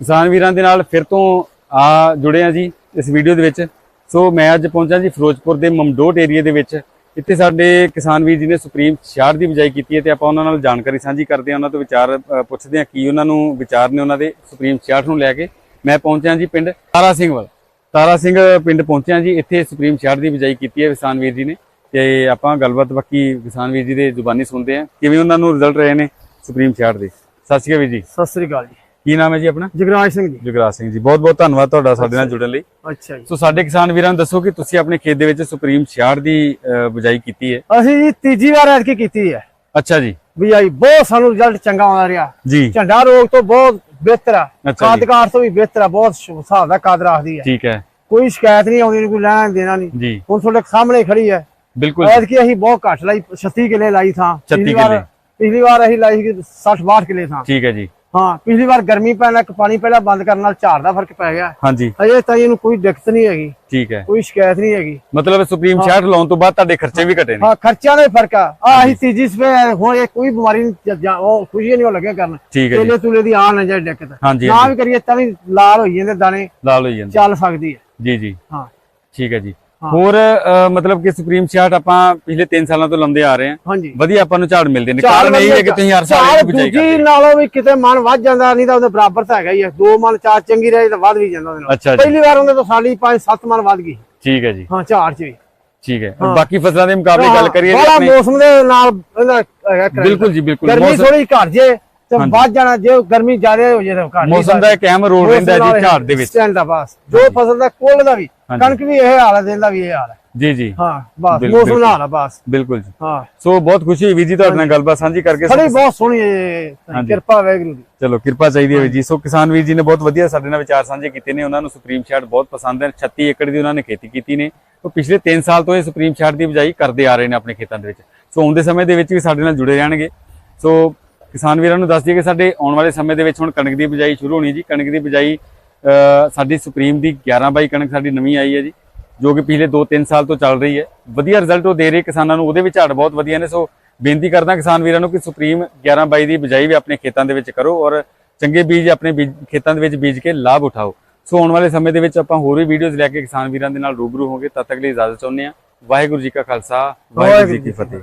ਕਿਸਾਨ ਵੀਰਾਂ ਦੇ ਨਾਲ ਫਿਰ ਤੋਂ, ਆ, ਜੁੜੇ ਆ ਜੀ ਇਸ ਵੀਡੀਓ ਦੇ ਵਿੱਚ। ਸੋ ਮੈਂ ਅੱਜ ਪਹੁੰਚਾ ਜੀ ਫਿਰੋਜ਼ਪੁਰ ਦੇ ਮਮਡੋਟ ਏਰੀਆ ਦੇ ਵਿੱਚ। ਇੱਥੇ ਸਾਡੇ ਕਿਸਾਨ ਵੀਰ ਜੀ ਨੇ ਸੁਪਰੀਮ 66 ਦੀ ਬਿਜਾਈ ਕੀਤੀ ਹੈ ਤੇ ਆਪਾਂ ਉਹਨਾਂ ਨਾਲ ਜਾਣਕਾਰੀ ਸਾਂਝੀ ਕਰਦੇ ਹਾਂ, ਉਹਨਾਂ ਤੋਂ ਵਿਚਾਰ ਪੁੱਛਦੇ ਹਾਂ ਕੀ ਉਹਨਾਂ ਨੂੰ ਵਿਚਾਰ ਨੇ ਉਹਨਾਂ ਦੇ ਸੁਪਰੀਮ 66 ਨੂੰ ਲੈ ਕੇ। ਮੈਂ ਪਹੁੰਚਿਆ ਜੀ ਪਿੰਡ ਤਾਰਾ ਸਿੰਘ ਵੱਲ। ਤਾਰਾ ਸਿੰਘ ਪਿੰਡ ਪਹੁੰਚਿਆ ਜੀ, ਇੱਥੇ ਸੁਪਰੀਮ 66 ਦੀ ਬਿਜਾਈ ਕੀਤੀ ਹੈ ਕਿਸਾਨ ਵੀਰ ਜੀ ਨੇ। ਤੇ ਆਪਾਂ ਗੱਲਬਾਤ ਬਾਕੀ ਕਿਸਾਨ ਵੀਰ ਜੀ ਦੇ ਜ਼ੁਬਾਨੀ ਸੁਣਦੇ ਹਾਂ। ਕਿਵੇਂ ਉਹਨਾਂ ਨੂੰ ਰਿਜ਼ਲਟ ਰਹੇ ਨੇ ਸੁਪਰੀਮ 66 ਦੇ? ਸਤਿ ਸ਼੍ਰੀ ਅਕਾਲ ਵੀਰ ਜੀ। ਸਤਿ ਸ੍ਰੀ ਅਕਾਲ ਜੀ। ਕੀ ਨਾਮ ਹੈ ਜੀ ਆਪਣਾ? ਜਗਰਾਜ ਸਿੰਘ ਜੀ। ਜੁਗਰਾਜ ਸਿੰਘ ਜੀ ਬਹੁਤ ਬਹੁਤ ਧੰਨਵਾਦ ਤੁਹਾਡਾ ਸਾਡੇ ਨਾਲ ਜੁੜਨ ਲਈ। ਅੱਛਾ ਜੀ। ਸੋ ਸਾਡੇ ਕਿਸਾਨ ਵੀਰਾਂ ਨੂੰ ਦੱਸੋ ਕਿ ਤੁਸੀਂ ਆਪਣੇ ਖੇਤ ਦੇ ਵਿੱਚ ਸੁਪਰੀਮ 66 ਦੀ ਬਿਜਾਈ ਕੀਤੀ ਹੈ? ਅਸੀਂ ਜੀ ਤੀਜੀ ਵਾਰ ਐਤਕੀ ਕੀਤੀ ਹੈ। ਅੱਛਾ ਜੀ। ਆਈ ਬਹੁਤ ਸਾਨੂੰ ਰਿਜ਼ਲਟ ਚੰਗਾ ਆਉਂਦਾ ਰਿਹਾ। ਜੀ। ਝੰਡਾ ਰੋਗ ਤੋਂ ਬਹੁਤ ਬਿਹਤਰ ਆ। ਕਾਦਕਾਰ ਤੋਂ ਵੀ ਬਿਹਤਰ ਆ ਬਹੁਤ ਹਿਸਾਬ ਦਾ ਕਾਦ ਰੱਖਦੀ ਹੈ। ਠੀਕ ਹੈ। ਕੋਈ ਸ਼ਿਕਾਇਤ ਨਹੀਂ ਆਉਂਦੀ ਕੋਈ ਲੈਣਾ ਦੇਣਾ ਨਹੀਂ। ਜੀ। ਹੁਣ ਤੁਹਾਡੇ ਸਾਹਮਣੇ ਖੜੀ ਹੈ। ਬਿਲਕੁਲ ਐਤਕੀ ਅਸੀਂ ਬਹੁਤ ਘੱਟ ਲਾਈ 36 ਕਿੱਲੇ ਲਾਈ ਥਾਂ। 36 ਪਿਛਲੀ ਵਾਰ- ਕਿੱਲੇ। ਪਿਛਲੀ ਵਾਰ ਅਸੀਂ ਲਾਈ ਸੀ 60 62 ਕਿੱਲੇ ਥਾਂ। ਠੀਕ ਹੈ ਜੀ। ਹਾਂ ਪਿਛਲੀ ਵਾਰ ਗਰਮੀ ਪੈਣ ਨਾਲ ਪਾਣੀ ਪਹਿਲਾਂ ਬੰਦ ਕਰਨ ਨਾਲ ਝਾੜ ਦਾ ਫ਼ਰਕ ਪੈ ਗਿਆ। ਹਾਂਜੀ। ਅਜੇ ਤਾਈਂ ਇਹਨੂੰ ਕੋਈ ਦਿੱਕਤ ਨਹੀਂ ਹੈਗੀ। ਠੀਕ ਹੈ। ਕੋਈ ਸ਼ਿਕਾਇਤ ਨਹੀਂ ਹੈਗੀ। ਮਤਲਬ ਸੁਪਰੀਮ 66 ਲਾਉਣ ਤੋਂ ਬਾਅਦ ਤੁਹਾਡੇ ਖਰਚੇ ਵੀ ਘਟੇ ਨੇ। ਹਾਂ ਖਰਚਿਆਂ ਦਾ ਹੀ ਫ਼ਰਕ ਆ। ਆ ਅਸੀਂ ਤੀਜੀ ਸਪੇ ਹੁਣ ਇਹ ਕੋਈ ਬਿਮਾਰੀ ਨਹੀਂ ਉਹ ਖੁਸ਼ੀ ਨਹੀਂ ਲੱਗਿਆ ਕਰਨ। ਤੇਲੇ ਤੁਲੇ ਦੀ ਆਣ ਨਾ ਜਾਏ ਦਿੱਕਤ ਹਾਂਜੀ ਨਾ ਵੀ ਕਰੀਏ ਤਾਂ ਵੀ ਲਾਲ ਹੋਈ ਜਾਂਦੇ ਦਾਣੇ। ਲਾਲ ਹੋਈ ਜਾਂਦੇ। ਚੱਲ ਸਕਦੀ ਹੈ। ਜੀ ਜੀ। ਹਾਂ। ਠੀਕ ਹੈ ਜੀ। ਹੋਰ ਮਤਲਬ ਕਿ ਸੁਪਰੀਮ 66 ਆਪਾਂ ਪਿਛਲੇ 3 ਸਾਲਾਂ ਤੋਂ ਲਾਉਂਦੇ ਆ ਰਹੇ ਹਾਂ। ਵਧੀਆ ਆਪਾਂ ਨੂੰ ਝਾੜ ਮਿਲਦੇ ਨੇ। ਕਾਰਨ ਇਹ ਹੈ ਕਿ ਤੁਸੀਂ ਹਰ ਸਾਲ ਇਹ ਕਰਦੇ ਦੂਜੀ ਹੋ। ਨਾਲੋਂ ਵੀ ਕਿਤੇ ਮਨ ਵੱਧ ਜਾਂਦਾ ਨਹੀਂ ਤਾਂ ਉਹਦੇ ਬਰਾਬਰ ਤਾਂ ਹੈਗਾ ਹੀ ਹੈ ਦੋ ਮਨ ਚਾਰ ਚੰਗੀ ਰਹੇ ਤਾਂ ਵੱਧ ਵੀ ਜਾਂਦਾ ਉਹਦੇ ਨਾਲ। ਜੀ ਪਹਿਲੀ ਵਾਰ ਉਹਦੇ ਤੋਂ ਸਾਡੀ 5-7 ਮਨ ਵੱਧ ਗਈ। ਠੀਕ ਹੈ ਜੀ। ਹਾਂ ਝਾੜ ਚ ਵੀ। ਠੀਕ ਹੈ। ਬਾਕੀ ਫਸਲਾਂ ਦੇ ਮੁਕਾਬਲੇ ਗੱਲ ਕਰੀਏ ਆਪਣੇ ਮੌਸਮ ਦੇ ਨਾਲ। ਬਿਲਕੁਲ ਜੀ ਬਿਲਕੁਲ। ਗਰਮੀ ਥੋੜੀ ਘਟ ਜੇ। ਤੇ ਵੱਧ ਜਾਣਾ ਜੇ ਗਰਮੀ ਜ਼ਿਆਦਾ ਹੋ ਜੇ ਤਾਂ ਘਟ ਮੌਸਮ ਦਾ ਇੱਕ ਅਹਿਮ ਰੋਲ ਰਹਿੰਦਾ ਹੈ ਜੀ ਝਾੜ ਦੇ ਵਿੱਚ। ਸਟੈਂਡ ਦਾ ਬਸ। ਜੋ ਫਸਲ ਦਾ ਕੁੱਲ ਦਾ ਵੀ। ਕਣਕ ਵੀ ਇਹ ਹਾਲ ਹੈ ਦਿਨ ਦਾ ਵੀ ਇਹ ਹਾਲ ਹੈ। ਜੀ ਜੀ। ਹਾਂ ਬਸ ਮੌਸਮ ਨਾਲ ਆ ਬਸ। ਬਿਲਕੁਲ ਜੀ। ਹਾਂ। ਸੋ ਬਹੁਤ ਖੁਸ਼ੀ ਹੋਈ ਜੀ ਤੁਹਾਡੇ ਨਾਲ ਗੱਲਬਾਤ ਸਾਂਝੀ ਕਰਕੇ। ਖੜੀ ਬਹੁਤ ਸੋਹਣੀ ਹੈ। ਕਿਰਪਾ ਵੈਗਰੂ ਦੀ। ਚਲੋ ਕਿਰਪਾ ਚਾਹੀਦੀ ਹੈ ਜੀ। ਸੋ ਕਿਸਾਨ ਵੀਰ ਜੀ ਨੇ ਬਹੁਤ ਵਧੀਆ ਸਾਡੇ ਨਾਲ ਵਿਚਾਰ ਸਾਂਝੇ ਕੀਤੇ ਨੇ। ਉਹਨਾਂ ਨੂੰ ਸੁਪਰੀਮ ਸ਼ਾਟ ਬਹੁਤ ਪਸੰਦ ਹੈ। 36 ਏਕੜ ਦੀ ਉਹਨਾਂ ਨੇ ਖੇਤੀ ਕੀਤੀ ਨੇ। ਉਹ ਪਿਛਲੇ 3 ਸਾਲ ਤੋਂ ਇਹ ਸੁਪਰੀਮ ਸ਼ਾਟ ਦੀ ਬਿਜਾਈ ਕਰਦੇ ਆ ਰਹੇ ਨੇ ਆਪਣੇ ਖੇਤਾਂ ਦੇ ਵਿੱਚ। ਸੋ ਆਉਣ ਦੇ ਸਮੇਂ ਦੇ ਵਿੱਚ ਵੀ ਸਾਡੇ ਨਾਲ ਜੁੜੇ ਰਹਿਣਗੇ। ਸੋ ਕਿਸਾਨ ਵੀਰਾਂ ਨੂੰ ਦੱਸ ਦਈਏ ਕਿ ਸਾਡੇ ਆਉਣ ਵਾਲੇ ਸਮੇਂ ਦੇ ਵਿੱਚ ਹੁਣ ਕਣਕ ਦੀ ਬਿਜਾਈ ਸ਼ੁਰੂ ਹੋਣੀ ਜੀ। ਕਣਕ ਦੀ ਬਿਜਾਈ ਸਾਡੀ ਸੁਪਰੀਮ ਦੀ 11 ਬਾਈ ਕਣਕ ਸਾਡੀ ਨਵੀਂ ਆਈ ਹੈ ਜੀ ਜੋ ਕਿ ਪਿਛਲੇ 2-3 ਸਾਲ ਤੋਂ ਚੱਲ ਰਹੀ ਹੈ। ਵਧੀਆ ਰਿਜ਼ਲਟ ਉਹ ਦੇ ਰਹੇ ਕਿਸਾਨਾਂ ਨੂੰ ਉਹਦੇ ਵਿੱਚ ਝਾੜ ਬਹੁਤ ਵਧੀਆ ਨੇ। ਸੋ ਬੇਨਤੀ ਕਰਦਾ ਕਿਸਾਨ ਵੀਰਾਂ ਨੂੰ ਕਿ ਸੁਪਰੀਮ 11 ਬਾਈ ਦੀ ਬਿਜਾਈ ਵੀ ਆਪਣੇ ਖੇਤਾਂ ਦੇ ਵਿੱਚ ਕਰੋ ਔਰ ਚੰਗੇ ਬੀਜ ਆਪਣੇ ਖੇਤਾਂ ਦੇ ਵਿੱਚ ਬੀਜ ਕੇ ਲਾਭ ਉਠਾਓ। ਸੋ ਆਉਣ ਵਾਲੇ ਸਮੇਂ ਦੇ ਵਿੱਚ ਆਪਾਂ ਹੋਰ ਵੀ ਵੀਡੀਓਜ਼ ਲੈ ਕੇ ਕਿਸਾਨ ਵੀਰਾਂ ਦੇ ਨਾਲ ਰੂਬਰੂ ਹੋਵਾਂਗੇ। ਤਦ ਤੱਕ ਲਈ ਇਜਾਜ਼ਤ ਚਾਹੁੰਦੇ ਹਾਂ। ਵਾਹਿਗੁਰੂ ਜੀ ਕਾ ਖਾਲਸਾ ਵਾਹਿਗੁਰੂ ਜੀ ਕੀ ਫਤਿਹ।